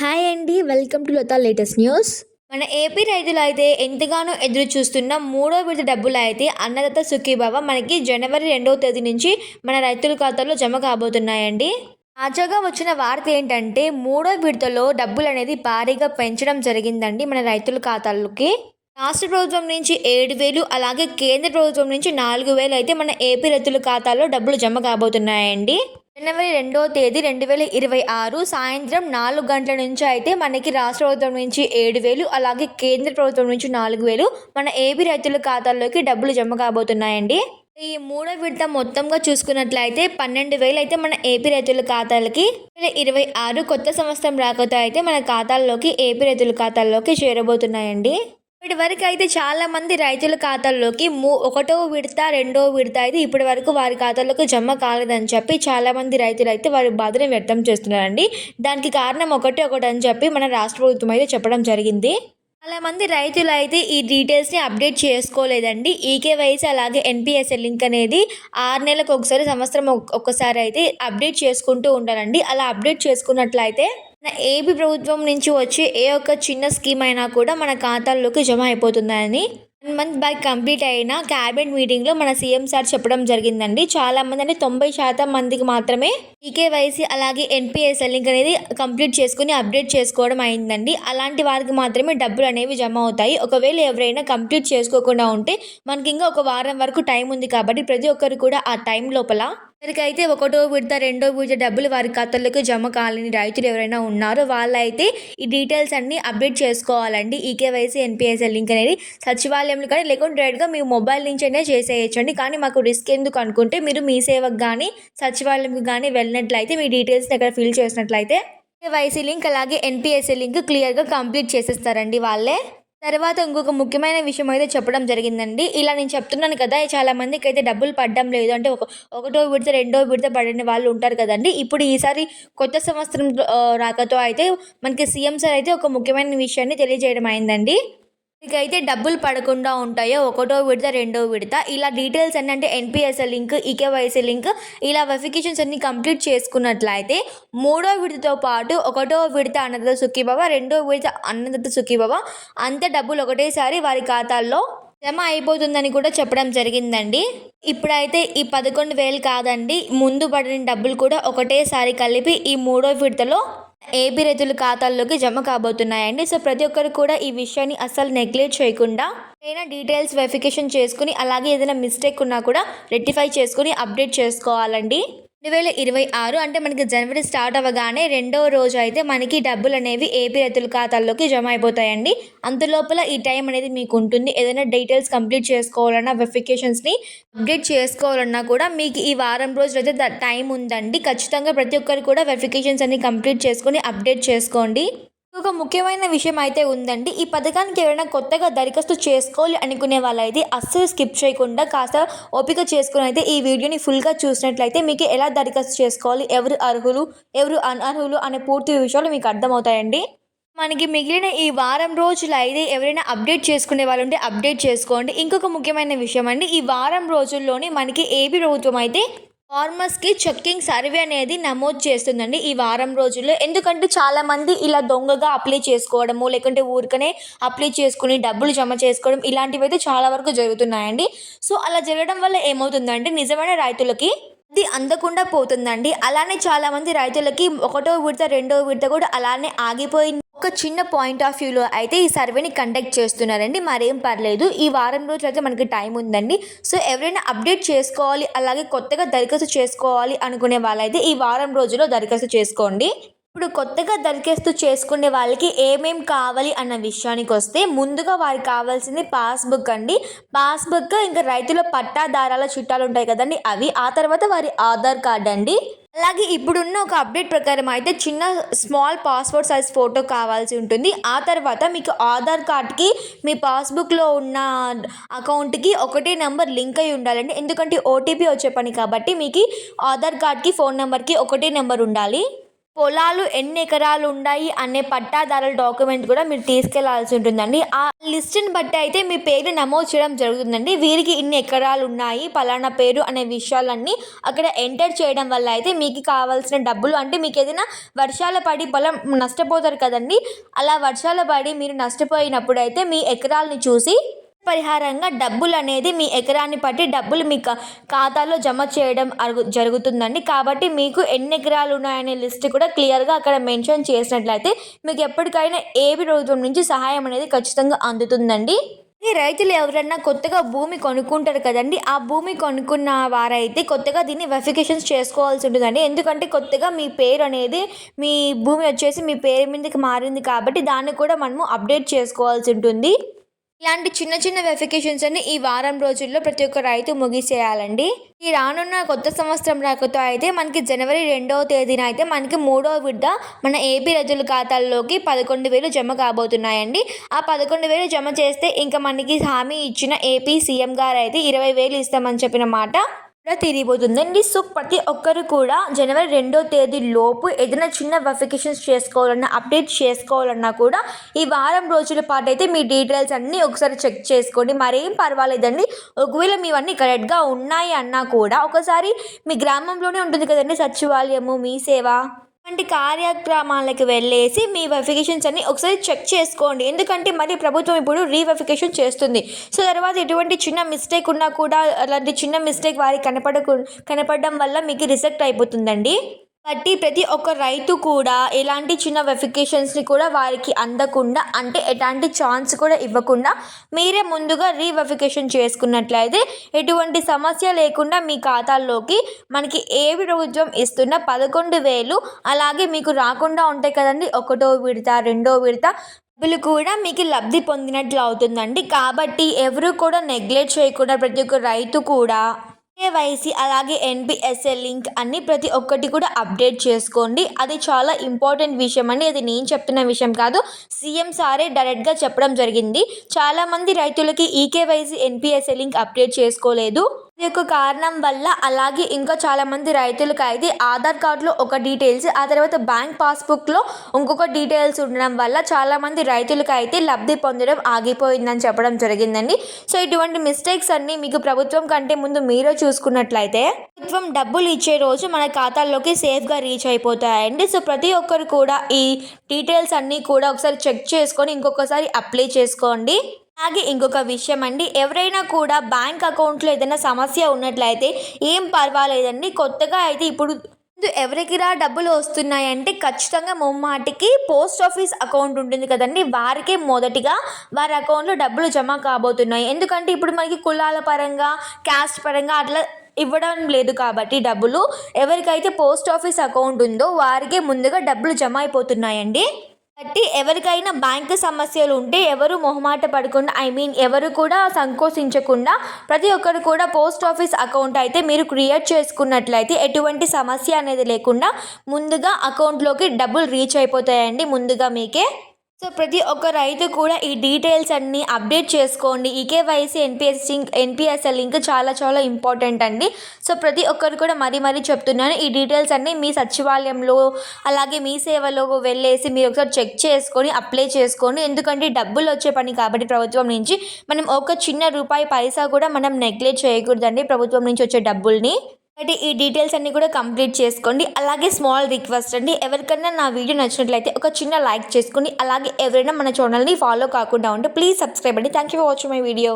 Hi అండి welcome to Latha latest news. మన AP రైతులు అయితే ఎంతగానో ఎదురు చూస్తున్న మూడో విడత డబ్బులు అయితే అన్నదత్త సుఖీభావ మనకి జనవరి రెండవ తేదీ నుంచి మన రైతుల ఖాతాలో జమ కాబోతున్నాయండి. తాజాగా వచ్చిన వార్త ఏంటంటే మూడో విడతలో డబ్బులు అనేది భారీగా పెంచడం జరిగిందండి మన రైతుల ఖాతాలోకి. రాష్ట్ర ప్రభుత్వం నుంచి ఏడు వేలు అలాగే కేంద్ర ప్రభుత్వం నుంచి నాలుగు వేలు అయితే మన ఏపీ రైతుల ఖాతాలో డబ్బులు జమ కాబోతున్నాయండి. జనవరి రెండో తేదీ రెండు వేల ఇరవై ఆరు సాయంత్రం నాలుగు గంటల నుంచి అయితే మనకి రాష్ట్ర ప్రభుత్వం నుంచి ఏడు వేలు అలాగే కేంద్ర ప్రభుత్వం నుంచి నాలుగు వేలు మన ఏపీ రైతుల ఖాతాల్లోకి డబ్బులు జమ కాబోతున్నాయండి. ఈ మూడో విడత మొత్తంగా చూసుకున్నట్లయితే పన్నెండు వేలు అయితే మన ఏపీ రైతుల ఖాతాలకి ఇరవై ఆరు కొత్త సంవత్సరం రాకతో అయితే మన ఖాతాల్లోకి ఏపీ రైతుల ఖాతాల్లోకి చేరబోతున్నాయండి. ఇప్పటి వరకు అయితే చాలా మంది రైతుల ఖాతాల్లోకి మూ ఒకటో విడత రెండో విడత అయితే ఇప్పటి వరకు వారి ఖాతాల్లోకి జమ కాలేదని చెప్పి చాలా మంది రైతులు అయితే వారి బాధను వ్యక్తం చేస్తున్నారండి. దానికి కారణం ఒకటి ఒకటి అని చెప్పి మన రాష్ట్ర ప్రభుత్వం అయితే చెప్పడం జరిగింది. చాలా మంది రైతులు అయితే ఈ డీటెయిల్స్ని అప్డేట్ చేసుకోలేదండి. ఈకేవైసీ అలాగే ఎన్పిఎస్ఎల్ లింక్ అనేది ఆరు నెలలకు ఒకసారి సంవత్సరం ఒక్కసారి అయితే అప్డేట్ చేసుకుంటూ ఉండాలండి. అలా అప్డేట్ చేసుకున్నట్లయితే ఏపీ ప్రభుత్వం నుంచి వచ్చే ఏ ఒక్క చిన్న స్కీమ్ అయినా కూడా మన ఖాతాల్లోకి జమ అయిపోతుందని వన్ మంత్ బ్యాక్ కంప్లీట్ అయిన క్యాబినెట్ మీటింగ్లో మన సీఎం సార్ చెప్పడం జరిగిందండి. చాలా మంది అంటే తొంభై శాతం మందికి మాత్రమే ఈకేవైసీ అలాగే ఎన్పిఎస్ లింక్ అనేది కంప్లీట్ చేసుకుని అప్డేట్ చేసుకోవడం అయిందండి. అలాంటి వారికి మాత్రమే డబ్బులు అనేవి జమ అవుతాయి. ఒకవేళ ఎవరైనా కంప్లీట్ చేసుకోకుండా ఉంటే మనకి ఇంకా ఒక వారం వరకు టైం ఉంది కాబట్టి ప్రతి ఒక్కరు కూడా ఆ టైం లోపల ఎవరికైతే ఒకటో విడత రెండో విడత డబ్బులు వారి ఖాతాలకు జమ కాలని రైతులు ఎవరైనా ఉన్నారో వాళ్ళైతే ఈ డీటెయిల్స్ అన్ని అప్డేట్ చేసుకోవాలండి. ఈకేవైసీ ఎన్పిఎస్ఎల్ లింక్ అనేది సచివాలయంలో కానీ లేకుంటే డైరెక్ట్గా మీ మొబైల్ నుంచి అయినా చేసేయచ్చండి. కానీ మాకు రిస్క్ ఎందుకు అనుకుంటే మీరు మీ సేవకు కానీ సచివాలయంకి కానీ వెళ్ళినట్లయితే మీ డీటెయిల్స్ని అక్కడ ఫిల్ చేసినట్లయితే కేవైసీ లింక్ అలాగే ఎన్పిఎస్ఎల్ లింక్ క్లియర్గా కంప్లీట్ చేసేస్తారండి వాళ్ళే. తర్వాత ఇంకొక ముఖ్యమైన విషయం అయితే చెప్పడం జరిగిందండి. ఇలా నేను చెప్తున్నాను కదా చాలా మందికి అయితే డబ్బులు పడడం లేదు. అంటే ఒక ఒకటో విడత రెండో విడత పడిన వాళ్ళు ఉంటారు కదండి. ఇప్పుడు ఈసారి కొత్త సంవత్సరం రాకతో అయితే మనకి సీఎం సార్ అయితే ఒక ముఖ్యమైన విషయాన్ని తెలియజేయడం అయిందండి. అయితే డబ్బులు పడకుండా ఉంటాయో ఒకటో విడత రెండో విడత. ఇలా డీటెయిల్స్ అన్నీ అంటే ఎన్పిఎస్ఏ లింక్ ఈకేవైసీ లింక్ ఇలా వెరిఫికేషన్స్ అన్ని కంప్లీట్ చేసుకున్నట్లయితే మూడో విడతతో పాటు ఒకటో విడత అన్నదత్త సుఖీబాబా రెండో విడత అన్నదత్త సుఖీబాబా అంత డబ్బులు ఒకటేసారి వారి ఖాతాల్లో జమ అయిపోతుందని కూడా చెప్పడం జరిగిందండి. ఇప్పుడైతే ఈ పదకొండు వేలు కాదండి ముందు పడిన డబ్బులు కూడా ఒకటేసారి కలిపి ఈ మూడో విడతలో ఏపీ రైతుల ఖాతాల్లోకి జమ కాబోతున్నాయండి. సో ప్రతి ఒక్కరు కూడా ఈ విషయాన్ని అస్సలు నెగ్లెక్ట్ చేయకుండా ఏదైనా డీటెయిల్స్ వెరిఫికేషన్ చేసుకుని అలాగే ఏదైనా మిస్టేక్ ఉన్నా కూడా రెక్టిఫై చేసుకుని అప్డేట్ చేసుకోవాలండి. రెండు వేల ఇరవై ఆరు అంటే మనకి జనవరి స్టార్ట్ అవ్వగానే రెండవ రోజు అయితే మనకి డబ్బులు అనేవి ఏపీ రైతుల ఖాతాల్లోకి జమ అయిపోతాయండి. అంతలోపల ఈ టైం అనేది మీకు ఉంటుంది. ఏదైనా డీటెయిల్స్ కంప్లీట్ చేసుకోవాలన్నా వెరిఫికేషన్స్ని అప్డేట్ చేసుకోవాలన్నా కూడా మీకు ఈ వారం రోజులు అయితే టైం ఉందండి. ఖచ్చితంగా ప్రతి ఒక్కరు కూడా వెరిఫికేషన్స్ అన్ని కంప్లీట్ చేసుకొని అప్డేట్ చేసుకోండి. ఒక ముఖ్యమైన విషయం అయితే ఉందండి. ఈ పథకానికి ఎవరైనా కొత్తగా దరఖాస్తు చేసుకోవాలి అనుకునే వాళ్ళైతే అస్సలు స్కిప్ చేయకుండా కాస్త ఓపిక చేసుకుని అయితే ఈ వీడియోని ఫుల్గా చూసినట్లయితే మీకు ఎలా దరఖాస్తు చేసుకోవాలి ఎవరు అర్హులు ఎవరు అనర్హులు అనే పూర్తి విషయాలు మీకు అర్థమవుతాయండి. మనకి మిగిలిన ఈ వారం రోజులు అయితే ఎవరైనా అప్డేట్ చేసుకునే వాళ్ళు ఉంటే అప్డేట్ చేసుకోండి. ఇంకొక ముఖ్యమైన విషయం అండి ఈ వారం రోజుల్లోనే మనకి ఏపీ ప్రభుత్వం అయితే ఫార్మర్స్కి చెక్కింగ్ సర్వే అనేది నమోదు చేస్తుందండి ఈ వారం రోజుల్లో. ఎందుకంటే చాలామంది ఇలా దొంగగా అప్లై చేసుకోవడము లేకుంటే ఊరికనే అప్లై చేసుకుని డబ్బులు జమ చేసుకోవడం ఇలాంటివి అయితే చాలా వరకు జరుగుతున్నాయండి. సో అలా జరగడం వల్ల ఏమవుతుందంటే నిజమైన రైతులకి అది అందకుండా పోతుందండి. అలానే చాలామంది రైతులకి ఒకటో విడత రెండో విడత కూడా అలానే ఆగిపోయింది. ఒక చిన్న పాయింట్ ఆఫ్ వ్యూలో అయితే ఈ సర్వేని కండక్ట్ చేస్తున్నారండి. మరేం పర్లేదు. ఈ వారం రోజులు అయితే మనకి టైం ఉందండి. సో ఎవరైనా అప్డేట్ చేసుకోవాలి అలాగే కొత్తగా దరఖాస్తు చేసుకోవాలి అనుకునే వాళ్ళైతే ఈ వారం రోజుల్లో దరఖాస్తు చేసుకోండి. ఇప్పుడు కొత్తగా దరఖాస్తు చేసుకునే వాళ్ళకి ఏమేం కావాలి అన్న విషయానికి వస్తే ముందుగా వారికి కావాల్సింది పాస్బుక్ అండి. పాస్బుక్ ఇంకా రైతుల పట్టాదారాల చిట్టాలు ఉంటాయి కదండి. అవి ఆ తర్వాత వారి ఆధార్ కార్డ్ అండి. అలాగే ఇప్పుడున్న ఒక అప్డేట్ ప్రకారం అయితే చిన్న స్మాల్ పాస్పోర్ట్ సైజ్ ఫోటో కావాల్సి ఉంటుంది. ఆ తర్వాత మీకు ఆధార్ కార్డ్కి మీ పాస్బుక్లో ఉన్న అకౌంట్కి ఒకటే నెంబర్ లింక్ అయి ఉండాలండి. ఎందుకంటే ఓటీపీ వచ్చే పని కాబట్టి మీకు ఆధార్ కార్డ్కి ఫోన్ నెంబర్కి ఒకటే నెంబర్ ఉండాలి. పొలాలు ఎన్ని ఎకరాలు ఉన్నాయి అనే పట్టాదారుల డాక్యుమెంట్ కూడా మీరు తీసుకెళ్ళాల్సి ఉంటుందండి. ఆ లిస్ట్ని బట్టి అయితే మీ పేరు నమోదు చేయడం జరుగుతుందండి. వీరికి ఇన్ని ఎకరాలు ఉన్నాయి పలానా పేరు అనే విషయాలన్నీ అక్కడ ఎంటర్ చేయడం వల్ల అయితే మీకు కావాల్సిన డబ్బులు అంటే మీకు ఏదైనా వర్షాలు పడి పొలం నష్టపోతారు కదండి. అలా వర్షాలు పడి మీరు నష్టపోయినప్పుడు అయితే మీ ఎకరాలని చూసి పరిహారంగా డబ్బులు అనేది మీ ఎకరాన్ని బట్టి డబ్బులు మీ కా- ఖాతాలో జమ చేయడం అరుగు- జరుగుతుందండి. కాబట్టి మీకు ఎన్ని ఎకరాలు ఉన్నాయనే లిస్ట్ కూడా క్లియర్గా అక్కడ మెన్షన్ చేసినట్లయితే మీకు ఎప్పటికైనా ఏపీ ప్రభుత్వం నుంచి సహాయం అనేది ఖచ్చితంగా అందుతుందండి. ఈ రైతులు ఎవరన్నా కొత్తగా భూమి కొనుక్కుంటారు కదండి ఆ భూమి కొనుక్కున్న వారైతే కొత్తగా దీన్ని వెరిఫికేషన్స్ చేసుకోవాల్సి ఉంటుందండి. ఎందుకంటే కొత్తగా మీ పేరు అనేది మీ భూమి వచ్చేసి మీ పేరు మీదకి మారింది కాబట్టి దాన్ని కూడా మనము అప్డేట్ చేసుకోవాల్సి ఉంటుంది. ఇలాంటి చిన్న చిన్న వెరిఫికేషన్స్ అన్ని ఈ వారం రోజుల్లో ప్రతి ఒక్క రైతు ముగిసేయాలండి. ఈ రానున్న కొత్త సంవత్సరం రాకతో అయితే మనకి జనవరి రెండవ తేదీన అయితే మనకి మూడో విడత మన ఏపీ రైతుల ఖాతాల్లోకి పదకొండు వేలు జమ కాబోతున్నాయండి. ఆ పదకొండు వేలు జమ చేస్తే ఇంకా మనకి హామీ ఇచ్చిన ఏపీ సీఎం గారు అయితే ఇరవై వేలు ఇస్తామని చెప్పిన మాట. కూడా తిరిగిపోతుందండి. సో ప్రతి ఒక్కరు కూడా జనవరి రెండో తేదీ లోపు ఏదైనా చిన్న వెరిఫికేషన్స్ చేసుకోవాలన్నా అప్డేట్ చేసుకోవాలన్నా కూడా ఈ వారం రోజుల పాటు అయితే మీ డీటెయిల్స్ అన్నీ ఒకసారి చెక్ చేసుకోండి. మరేం పర్వాలేదండి. ఒకవేళ మీవన్నీ కరెక్ట్గా ఉన్నాయి అన్నా కూడా ఒకసారి మీ గ్రామంలోనే ఉంటుంది కదండి సచివాలయము మీ సేవ? వంటి కార్యక్రమాలకు వెళ్ళేసి మీ వెరిఫికేషన్స్ అన్ని ఒకసారి చెక్ చేసుకోండి. ఎందుకంటే మరి ప్రభుత్వం ఇప్పుడు రీవెరిఫికేషన్ చేస్తుంది. సో తర్వాత ఎటువంటి చిన్న మిస్టేక్ ఉన్నా కూడా అలాంటి చిన్న మిస్టేక్ వారికి కనపడకు కనపడడం వల్ల మీకు రిజెక్ట్ అయిపోతుందండి. బట్టి ప్రతి ఒక్క రైతు కూడా ఎలాంటి చిన్న వెరిఫికేషన్స్ని కూడా వారికి అందకుండా అంటే ఎలాంటి ఛాన్స్ కూడా ఇవ్వకుండా మీరే ముందుగా రీవెరిఫికేషన్ చేసుకున్నట్లయితే ఎటువంటి సమస్య లేకుండా మీ ఖాతాల్లోకి మనకి ఏ ప్రభుత్వం ఇస్తున్న పదకొండు వేలు అలాగే మీకు రాకుండా ఉంటాయి కదండి. ఒకటో విడత రెండో విడత డబ్బులు కూడా మీకు లబ్ధి పొందినట్లు అవుతుందండి. కాబట్టి ఎవరు కూడా నెగ్లెక్ట్ చేయకుండా ప్రతి ఒక్క రైతు కూడా కేవైసీ అలాగే ఎన్పిఎస్ఏ లింక్ అన్ని ప్రతి ఒక్కటి కూడా అప్డేట్ చేసుకోండి. అది చాలా ఇంపార్టెంట్ విషయం అండి. అది నేను చెప్తున్న విషయం కాదు. సీఎం సారే డైరెక్ట్గా చెప్పడం జరిగింది. చాలామంది రైతులకి ఈకేవైసీ ఎన్పిఎస్ఏ లింక్ అప్డేట్ చేసుకోలేదు. యొక్క కారణం వల్ల అలాగే ఇంకా చాలామంది రైతులకు అయితే ఆధార్ కార్డులో ఒక డీటెయిల్స్ ఆ తర్వాత బ్యాంక్ పాస్బుక్లో ఇంకొక డీటెయిల్స్ ఉండడం వల్ల చాలామంది రైతులకు అయితే లబ్ధి పొందడం ఆగిపోయిందని చెప్పడం జరిగిందండి. సో ఇటువంటి మిస్టేక్స్ అన్నీ మీకు ప్రభుత్వం కంటే ముందు మీరే చూసుకున్నట్లయితే ప్రభుత్వం డబ్బులు ఇచ్చే రోజు మన ఖాతాల్లోకి సేఫ్గా రీచ్ అయిపోతాయండి. సో ప్రతి ఒక్కరు కూడా ఈ డీటెయిల్స్ అన్నీ కూడా ఒకసారి చెక్ చేసుకొని ఇంకొకసారి అప్లై చేసుకోండి. అలాగే ఇంకొక విషయం అండి ఎవరైనా కూడా బ్యాంక్ అకౌంట్లో ఏదైనా సమస్య ఉన్నట్లయితే ఏం పర్వాలేదండి. కొత్తగా అయితే ఇప్పుడు ఎవరికిరా డబ్బులు వస్తున్నాయంటే ఖచ్చితంగా ముమ్మాటికి పోస్ట్ ఆఫీస్ అకౌంట్ ఉంటుంది కదండి. వారికే మొదటిగా వారి అకౌంట్లో డబ్బులు జమ కాబోతున్నాయి. ఎందుకంటే ఇప్పుడు మనకి కులాల పరంగా క్యాస్ట్ పరంగా అట్లా ఇవ్వడం లేదు కాబట్టి డబ్బులు. ఎవరికైతే పోస్ట్ ఆఫీస్ అకౌంట్ ఉందో వారికే ముందుగా డబ్బులు జమ అయిపోతున్నాయండి. కాబట్టి ఎవరికైనా బ్యాంకు సమస్యలు ఉంటే ఎవరు మొహమాట పడకుండా ఐ మీన్ ఎవరు కూడా సంకోచించకుండా ప్రతి ఒక్కరు కూడా పోస్ట్ ఆఫీస్ అకౌంట్ అయితే మీరు క్రియేట్ చేసుకున్నట్లయితే ఎటువంటి సమస్య అనేది లేకుండా ముందుగా అకౌంట్లోకి డబ్బులు రీచ్ అయిపోతాయండి ముందుగా మీకే. సో ప్రతి ఒక్క రైతు కూడా ఈ డీటెయిల్స్ అన్నీ అప్డేట్ చేసుకోండి. EKYC NPS link NPSL link చాలా చాలా ఇంపార్టెంట్ అండి. సో ప్రతి ఒక్కరు కూడా మరీ మరీ చెప్తున్నాను ఈ డీటెయిల్స్ అన్నీ మీ సచివాలయంలో అలాగే మీ సేవలో వెళ్ళేసి మీరు ఒకసారి చెక్ చేసుకొని అప్లై చేసుకోండి. ఎందుకంటే డబ్బులు వచ్చే పని కాబట్టి ప్రభుత్వం నుంచి మనం ఒక చిన్న రూపాయి పైసా కూడా మనం నెగ్లెక్ట్ చేయకూడదండి ప్రభుత్వం నుంచి వచ్చే డబ్బుల్ని. కాబట్టి ఈ డీటెయిల్స్ అన్ని కూడా కంప్లీట్ చేసుకోండి. అలాగే స్మాల్ రిక్వెస్ట్ అండి. ఎవరికైనా నా వీడియో నచ్చినట్లయితే ఒక చిన్న లైక్ చేసుకోండి. అలాగే ఎవరైనా మన ఛానల్ని ఫాలో కాకుండా ఉంటే ప్లీజ్ సబ్స్క్రైబ్ అండి. Thank you for watching my video